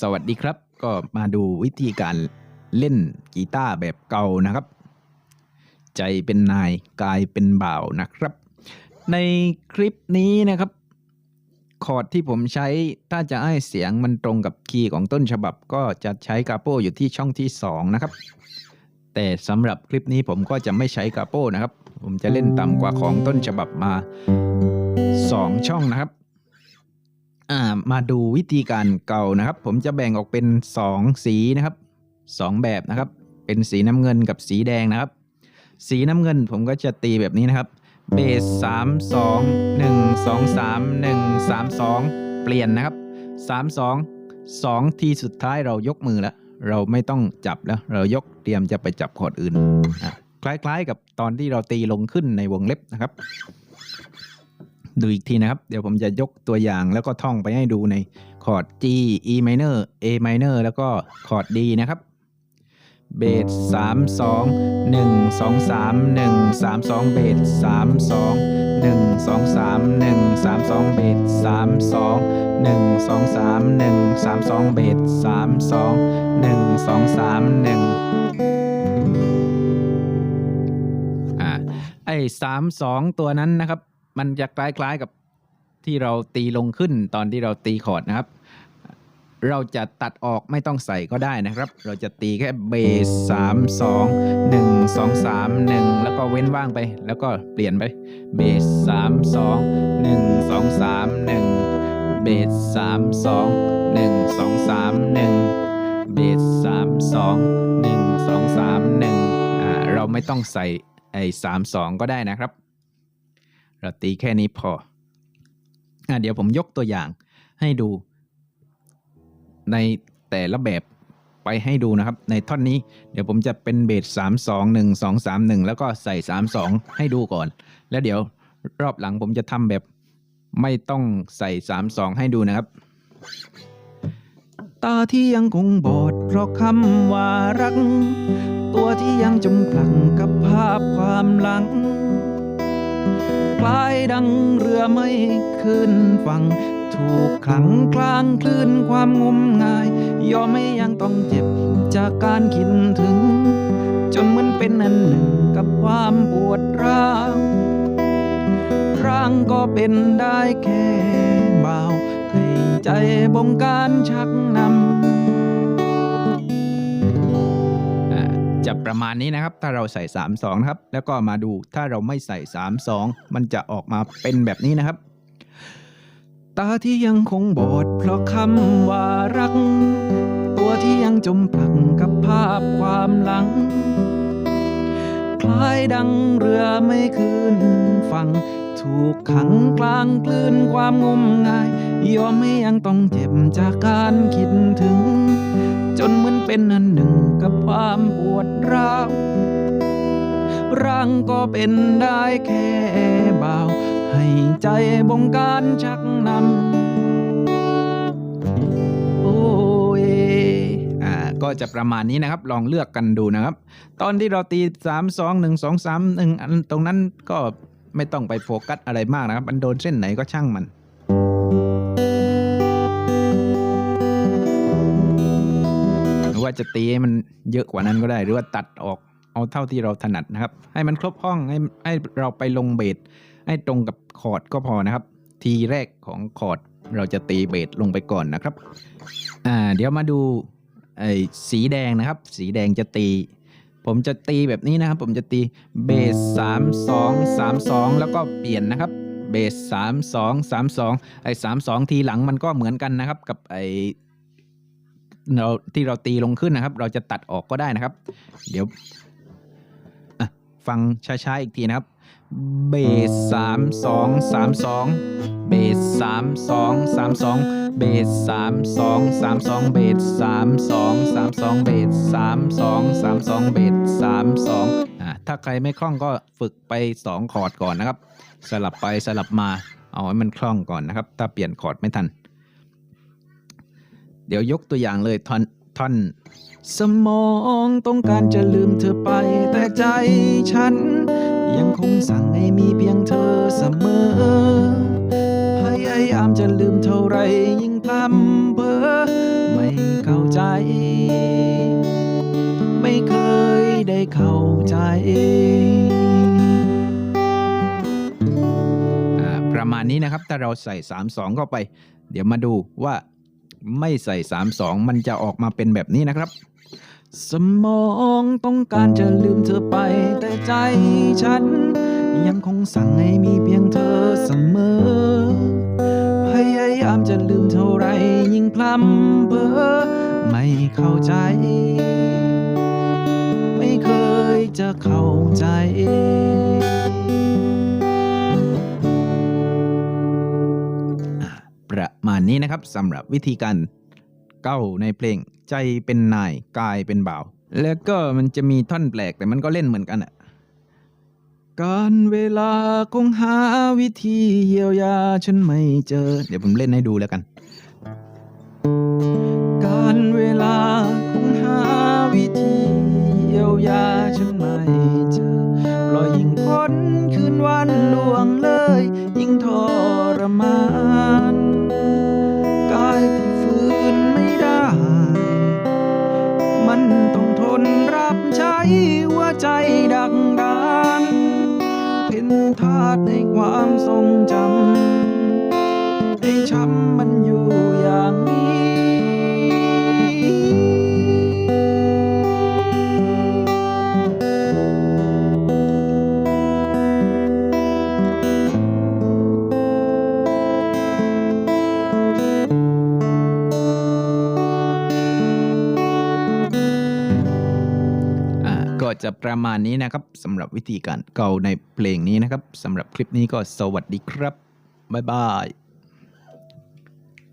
สวัสดีครับ ก็มาดูวิธีการเล่นกีตาร์แบบเก่านะครับ ใจเป็นนายกายเป็นบ่าวนะครับ ในคลิปนี้นะครับ คอร์ดที่ผมใช้ถ้าจะให้เสียงมันตรงกับคีย์ของต้นฉบับ ก็จะใช้กาโปอยู่ที่ช่องที่ 2 นะครับ แต่สำหรับคลิปนี้ผมก็จะไม่ใช้กาโปนะครับ ผมจะเล่นต่ำกว่าของต้นฉบับมา 2 ช่องนะครับ อ่ามาดูวิธีการเก่านะครับ ผมจะแบ่งออกเป็น 2 สีนะครับ 2 แบบนะครับ เป็นสีน้ำเงินกับสีแดงนะครับ สีน้ำเงินผมก็จะตีแบบนี้นะครับเบสสามสองหนึ่งสองสามหนึ่งสามสองเปลี่ยนนะครับสามสองสองทีสุดท้ายเรายกมือแล้ว เราไม่ต้องจับแล้ว เรายกเตรียมจะไปจับคอร์ดอื่น คล้ายๆกับตอนที่เราตีลงขึ้นในวงเล็บนะครับ ดูอีกทีนะครับ เดี๋ยวผมจะยกตัวอย่างแล้วก็ท่องไปให้ดูในคอร์ด G E minor A minor แล้วก็คอร์ด D นะครับ เบสสามสองหนึ่งสองสามหนึ่งสามสองเบสสามสองหนึ่งสองสามหนึ่งสามสองเบสสามสองหนึ่งสองสามหนึ่งสามสองเบสสามสองหนึ่งสองสามหนึ่งอ่าไอ้สามสองตัวนั้นนะครับ มันจะคล้ายๆกับที่เราตีลงขึ้นตอนที่เราตีคอร์ดนะครับ เราจะตัดออกไม่ต้องใส่ก็ได้นะครับ เราจะตีแค่เบสสามสองหนึ่งสองสามหนึ่งแล้วก็เว้นว่างไป แล้วก็เปลี่ยนไปเบสสามสองหนึ่งสองสามหนึ่งเบสสามสองหนึ่งสองสามหนึ่งเบสสามสองหนึ่งสองสามหนึ่งอ่าเราไม่ต้องใส่ไอ้สามสองก็ได้นะครับ เราตีแค่นี้พออะเดี๋ยวผมยกตัวอย่างให้ดู ในแต่ละแบบไปให้ดูนะครับ ในท่อนนี้เดี๋ยวผมจะเป็นเบสสามสองหนึ่งสองสามหนึ่งแล้วก็ใส่สามสองให้ดูก่อน แล้วเดี๋ยวรอบหลังผมจะทำแบบไม่ต้องใส่สามสองให้ดูนะครับ ตาที่ยังคงบอดเพราะคำว่ารัก ตัวที่ยังจมปลักกับภาพความหลัง คล้ายดังเรือไม่ขึ้นฝั่ง ถูกขังกลางคลื่นความงมงาย ยอมไม่ยังต้องเจ็บจากการคิดถึง จนเหมือนเป็นอันหนึ่งกับความปวดร้าวร่างก็เป็นได้แค่เบาให้ใจบงการชักนำ ประมาณนี้นะครับ ถ้าเราใส่ 3 2นะครับ แล้วก็มาดูถ้าเราไม่ใส่ 3 2 มันจะออกมาเป็นแบบนี้นะครับ ตาที่ยังคงบอดเพราะคำว่ารัก ตัวที่ยังจมปลักกับภาพความหลัง คล้ายดังเรือไม่คืนฝั่งถูกขังกลางคลื่นความงมงาย ยอมไม่ยังต้องเจ็บจากการคิดถึง จนเหมือนเป็นอันหนึ่งกับความปวดร้าวร่างก็เป็นได้แค่เบาให้ใจบงการชักนำโอ้ยอ่าก็จะประมาณนี้นะครับ ลองเลือกกันดูนะครับ ตอนที่เราตี 3 2 1 2 3 1อันตรงนั้นก็ไม่ต้องไปโฟกัสอะไรมากนะครับ มันโดนเส้นไหนก็ช่างมัน ว่าจะตีให้มันเยอะกว่านั้นก็ได้ หรือว่าตัดออกเอาเท่าที่เราถนัดนะครับ ให้มันครบห้องให้ให้เราไปลงเบสให้ตรงกับคอร์ดก็พอนะครับ ทีแรกของคอร์ดเราจะตีเบสลงไปก่อนนะครับอ่าเดี๋ยวมาดูไอ้สีแดงนะครับ สีแดงจะตี ผมจะตีแบบนี้นะครับ ผมจะตีเบสสามสองสามสองแล้วก็เปลี่ยนนะครับเบสสามสองสามสองไอ้สามสองทีหลังมันก็เหมือนกันนะครับ กับไอ้ เราที่เราตีลงขึ้นนะครับ เราจะตัดออกก็ได้นะครับ เดี๋ยวฟังช้าๆอีกทีนะครับ เบสสามสองสามสองเบสสามสองสามสองเบสสามสองสามสองเบสสามสองสามสองเบสสามสองสามสองเบสสามสองอ่าถ้าใครไม่คล่องก็ฝึกไปสองคอร์ดก่อนนะครับ สลับไปสลับมาเอาให้มันคล่องก่อนนะครับ ถ้าเปลี่ยนคอร์ดไม่ทัน เดี๋ยวยกตัวอย่างเลยท่อนท่อน สมองต้องการจะลืมเธอไป แต่ใจฉัน ยังคงสั่งให้มีเพียงเธอเสมอ พยายามจะลืมเท่าไรยิ่งพลัมเพอไม่เข้าใจ ไม่เคยได้เข้าใจประมาณนี้นะครับ ถ้าเราใส่ 3 2 เข้าไป เดี๋ยวมาดูว่า ไม่ใส่3 2มันจะออกมาเป็นแบบนี้นะครับ สมองต้องการจะลืมเธอไป แต่ใจฉัน ยังคงสั่งให้มีเพียงเธอเสมอ พยายามจะลืมเท่าไรยิ่งพลัำเพอไม่เข้าใจ ไม่เคยจะเข้าใจ ประมาณนี้นะครับสำหรับวิธีการเก้าในเพลงใจเป็นนายกายเป็นบ่าว แล้วก็มันจะมีท่อนแปลกแต่มันก็เล่นเหมือนกันอะการเวลาคงหาวิธีเยียวยาฉันไม่เจอ เดี๋ยวผมเล่นให้ดูแล้วกัน การเวลาคงหาวิธีเยียวยาฉันไม่ หัวใจดักดานเป็นทาสในความทรงจำให้ช้ำมันอยู่ จะประมาณนี้นะครับสำหรับวิธีการเก่าในเพลงนี้นะครับสำหรับคลิปนี้ก็สวัสดีครับ บ๊ายบาย